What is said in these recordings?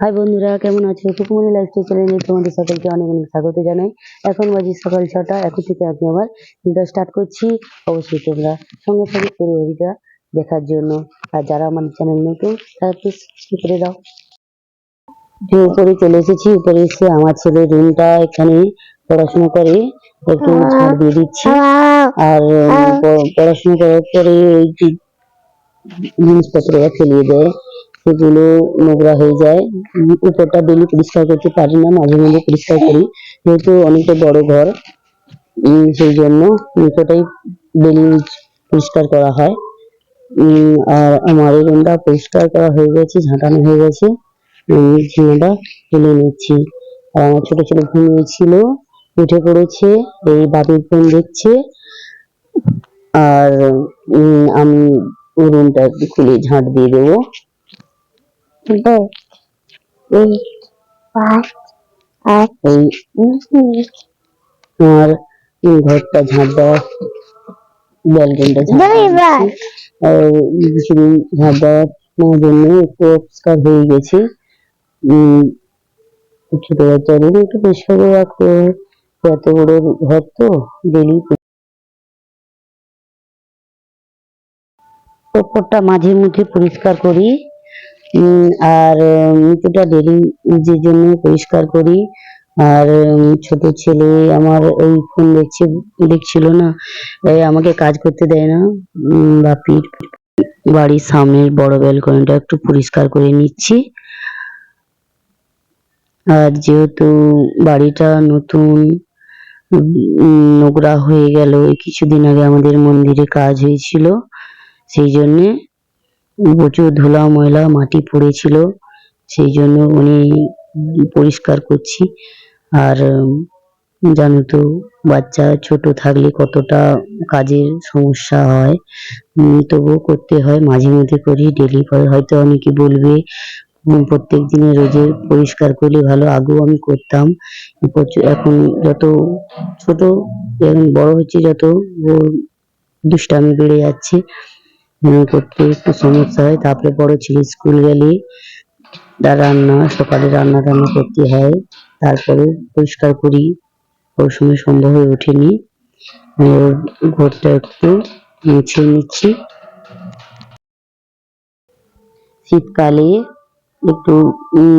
High বন্ধুরা কেমন আছো? সুকুমনি লাইফস্টাইল চ্যানেলে তোমাদের সকলকে অনেক অনেক স্বাগত জানাই। এখন বাজে সকাল ছটা এখন থেকে আমি আবার ভিডিও স্টার্ট করছি। অবশ্যই তোমরা সঙ্গে সঙ্গে পুরো ভিডিওটা দেখার জন্য। আর যারা আমার চ্যানেল নতুন তারা প্লিজ সাবস্ক্রাইব করে দাও। যে উপরে চলে এসেছি উপরে এসে আমার ছেলে রুমটা এখানে পড়াশোনা করে একটু ঝাড় দিয়ে দিচ্ছি। আর পড়াশোনা করার পরে এই যে জিনিসপত্র ফেলিয়ে দেয়। সেগুলো নোংরা হয়ে যায়। উপরটা ডেলি পরিষ্কার করতে পারি না, মাঝে মাঝে পরিষ্কার করি। যেহেতু অনেকটা বড় ঘর সেই জন্য নিকটাই ডেলি পরিষ্কার করা হয়। আর আমার এই রুমটা পরিষ্কার করা হয়ে গেছে, ঝাঁটানো হয়ে গেছে। ঝিমাটা তুলে নিচ্ছি। আর আমার ছোট ছেলে ঘুমিয়েছিল উঠে পড়েছে, এই বাবির ফোন দেখছে। আর আমি রুমটা খুলে ঝাঁট দিয়ে দেবো। আর এই ঘরটা ঝাঁট দেওয়া ঝাঁট দেওয়ার জন্য একটু অপরিষ্কার হয়ে ছোট একটু হয়। এত বড় ঘর তো ডেলি ওপরটা মাঝে মধ্যে পরিষ্কার করি আর নিচেটা ডেলি যে জন্য পরিষ্কার করি। আর ছোট ছেলে আমার ওই ফোন দেখছে, দেখছিল না। আমাকে কাজ করতে দেয় না। বাপির বাড়ির সামনের বড় ব্যালকনিটা একটু পরিষ্কার করে নিচ্ছি। আর যেহেতু বাড়িটা নতুন নোংরা হয়ে গেল কিছুদিন আগে আমাদের মন্দিরে কাজ হয়েছিল, সেই জন্যে প্রচুর ধুলা ময়লা মাটি পড়েছিল, সেই জন্য উনি পরিষ্কার করছি। আর জানো তো, বাচ্চা ছোট থাকলে কতটা কাজের সমস্যা হয়। তবুও করতে হয়, মাঝে মধ্যে করি ডেলি করে। হয়তো অনেকে বলবে প্রত্যেক দিনে রোজে পরিষ্কার করলে ভালো, আগেও আমি করতাম। এখন যত ছোট বড় হচ্ছে, যত ওর দুষ্টামি বেড়ে যাচ্ছে। করতে একটু সমস্যা হয়, তারপরে বড় ছেলে স্কুল গেলে তার রান্না, সকালে রান্না টান্না করতে হয়, তারপরে পরিষ্কার করি ওই সময় সন্ধ্যা হয়ে ওঠেনি ওর ঘরটা একটু মুছে নিচ্ছি। শীতকালে একটু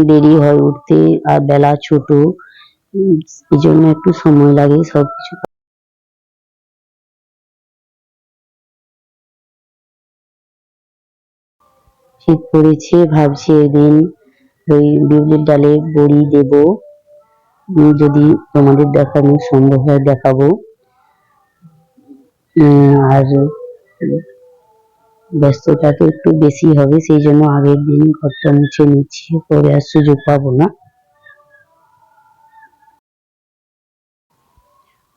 দেরি হয় উঠতে, আর বেলা ছোট এই জন্য একটু সময় লাগে সবকিছু শীত পড়েছে ভাবছি এদিন ওই বিউলির ডালে বড়ি দেব। যদি তোমাদের দেখানো সম্ভব হয়, দেখাবো। আর ব্যস্ততা তো একটু বেশি হবে, সেই জন্য আগের দিন ঘরটা মুছে নিচ্ছি, পরে আর সুযোগ পাবো না।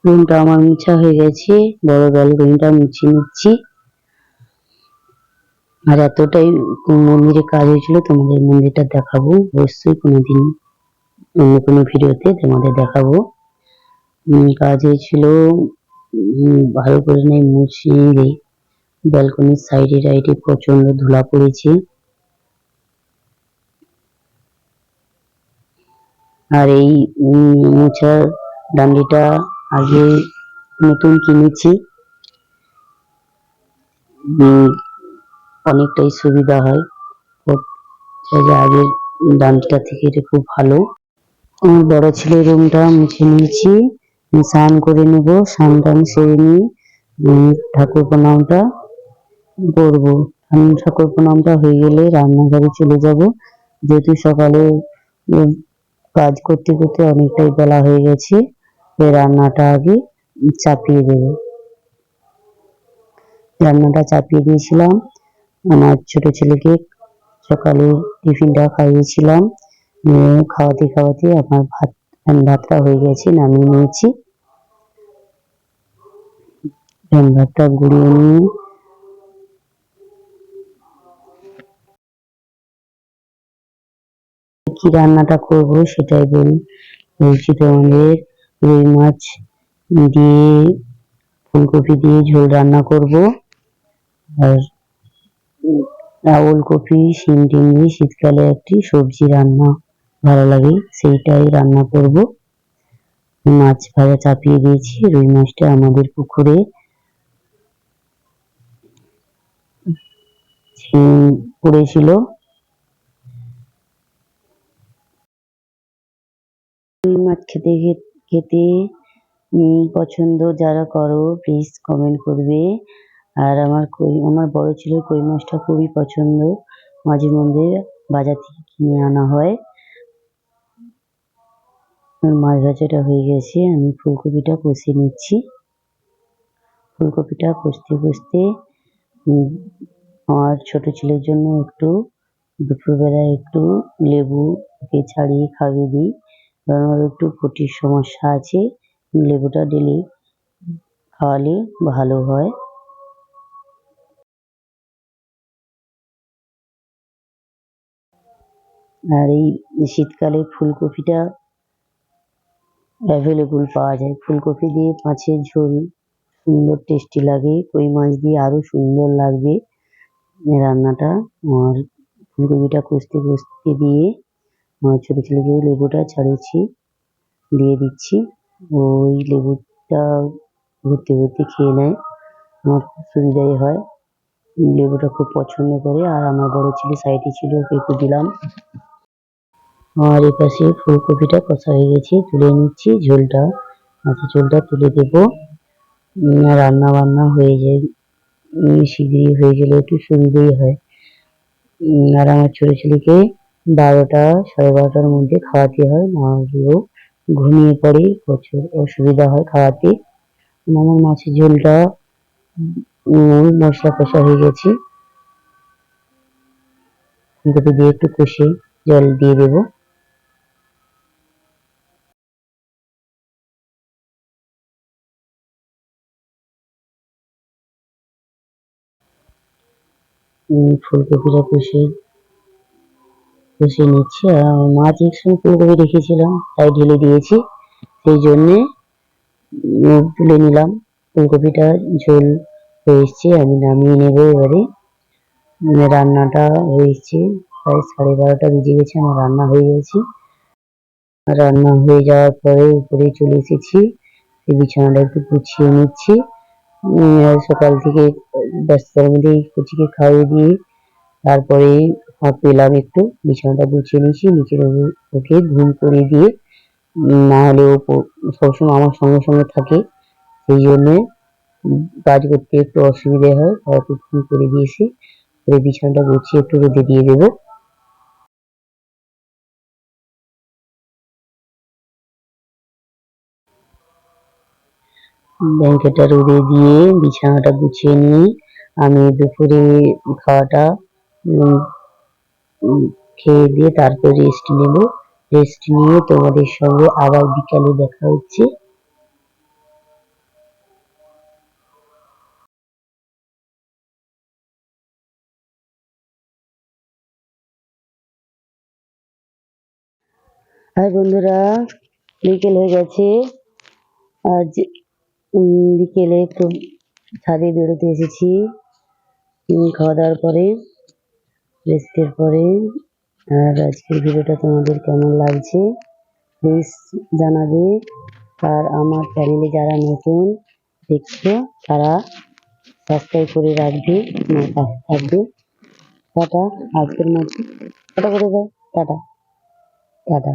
রুমটা আমার মুছা হয়ে গেছে, বড় ব্যালকনিটা মুছে নিচ্ছি। আর এতটাই মন্দিরে কাজ হয়েছিল, তোমাদের মন্দিরটা দেখাবো। অবশ্যই কোনোদিন অন্য কোনো ভিডিওতে তোমাদের দেখাবো। কাজ হয়েছিল ভালো করে নেই মুছিয়ে ব্যালকনির সাইডে টাইডে প্রচণ্ড ধুলা পড়েছে। আর এই মোছার ডান্ডিটা আগে নতুন কিনেছি। অনেকটাই সুবিধা হয়। আগের ডান্ডিটা থেকে এটা খুব ভালো। আমার বড় ছেলের রুমটা মুছে নিয়েছি। স্নান করে নেব, স্নান টান সেরে নিয়ে ঠাকুর প্রণামটা করব। ঠাকুর প্রণামটা হয়ে গেলে রান্নাঘরে চলে যাব। যেহেতু সকালে কাজ করতে করতে অনেকটাই বেলা হয়ে গেছে রান্নাটা আগে চাপিয়ে দেব। রান্নাটা চাপিয়ে দিয়েছিলাম। আমার ছোট ছেলেকে সকালে টিফিনটা খাইয়েছিলাম। খাওয়াতে খাওয়াতে আমার ভাত ভাতটা হয়ে গেছে, নামিয়ে নিয়েছি। ভাতটা গুঁড়িয়ে নিয়ে কি রান্নাটা করব সেটাই বলি বলছি তোমাদের রুই মাছ দিয়ে, ফুলকপি দিয়ে ঝোল রান্না করব। আর ওলকপি শিম দিয়ে শীতকালে একটি সবজি রান্না। ভালো লাগে, সেইটাই রান্না করব। মাছ ভাজা চাপিয়ে দিয়েছি, রুই মাছটা আমাদের পুকুরে। পড়েছিল। রুই মাছ খেতে খেতে পছন্দ যারা করো প্লিজ কমেন্ট করবে। আর আমার কই, আমার বড় ছেলের কই মাছটা খুবই পছন্দ। মাঝে মধ্যে বাজার থেকে কিনে আনা হয়। আমার মাছ ভাজাটা হয়ে গেছে, আমি ফুলকপিটা কষিয়ে নিচ্ছি। ফুলকপিটা কষতে কষতে আমার ছোট ছেলের জন্য একটু দুপুরবেলায় একটু লেবু ছাড়িয়ে খাইয়ে দিই। কারণ ওর একটু ফুটির সমস্যা আছে, লেবুটা ডেলি খাওয়ালে ভালো হয়। আর এই শীতকালে ফুলকপিটা অ্যাভেলেবল পাওয়া যায়। ফুলকপি দিয়ে মাছের ঝোল সুন্দর টেস্টি লাগে। কই মাছ দিয়ে আরও সুন্দর লাগবে রান্নাটা। আর ফুলকপিটা কষতে কষতে দিয়ে আমার ছোটো ছেলেকে লেবুটা ছাড়িয়েছি, দিয়ে দিচ্ছি। ওই লেবুটা ঘুরতে ঘুরতে খেয়ে নেয়। আমার খুব সুবিধাই হয়। লেবুটা খুব পছন্দ করে। আর আমার বড় ছেলে সাইডে ছিল, ওকে একটু দিলাম। আর এপাশে ফুলকপিটা কষা হয়ে গেছে তুলে নিচ্ছি ঝোলটা। মাছের ঝোলটা তুলে দেবো। রান্না বান্না হয়ে যায়। উম, শিগগিরই হয়ে গেলে একটু সুবিধেই হয়। আর আমার ছোটো ছেলেকে বারোটা সাড়ে বারোটার মধ্যে খাওয়াতে হয়। হলে ঘুমিয়ে পড়ে প্রচুর অসুবিধা হয় খাওয়াতে। আমার মাছের ঝোলটা মশলা কষা হয়ে গেছে। ফুলকপি দিয়ে একটু কষে জল দিয়ে দেবো। ফুলকপিটা কষে কষিয়ে নিচ্ছি। আর মাছ একসঙ্গে ফুলকপি রেখেছিলাম তাই ঢেলে দিয়েছি। সেই জন্যে তুলে নিলাম। ফুলকপিটা ঝোল হয়ে এসছে আমি নামিয়ে নেব এবারে। উম, রান্নাটা হয়েছে প্রায় সাড়ে বারোটা বেজে গেছে আমার রান্না হয়ে গেছে। রান্না হয়ে যাওয়ার পরে উপরে চলে এসেছি বিছানাটা একটু গুছিয়ে নিচ্ছি। সকাল থেকে ব্যস্ততার মধ্যে কুচিকে খাইয়ে দিয়ে তারপরে হাত পেলাম একটু, বিছানাটা গুছিয়ে নিয়েছি, নিচে ওকে ঘুম করে দিয়ে না হলে ও সবসময় আমার সঙ্গে সঙ্গে থাকে। সেই জন্যে কাজ করতে একটু অসুবিধে হয়, তাই ঘুম করে দিয়েছি। করে বিছানাটা গুছিয়ে একটু রোদে দিয়ে দেবো। ব্ল্যাঙ্কেটটা রোদে দিয়ে বিছানাটা গুছিয়ে নিয়ে আমি দুপুরে খাওয়াটা খেয়ে দিয়ে তারপর রেস্ট নেব। রেস্ট নিয়ে তোমাদের সঙ্গে আবার বিকালে দেখা হচ্ছে। হাই বন্ধুরা, বিকেল হয়ে গেছে। আজ বিকেলে একটু ছাদে বেরোতে এসেছি। উম, খাওয়া দাওয়ার পরে রেস্টের পরে আর আজকের ভিডিওটা তোমাদের কেমন লাগছে প্লিজ জানাবে। আর আমার চ্যানেলে যারা নতুন দেখছ তারা সাবস্ক্রাইব করে রাখবে আমার পাশে থাকবে। টাটা আজকের মতো। টাটা করে দাও। টাটা। টাটা।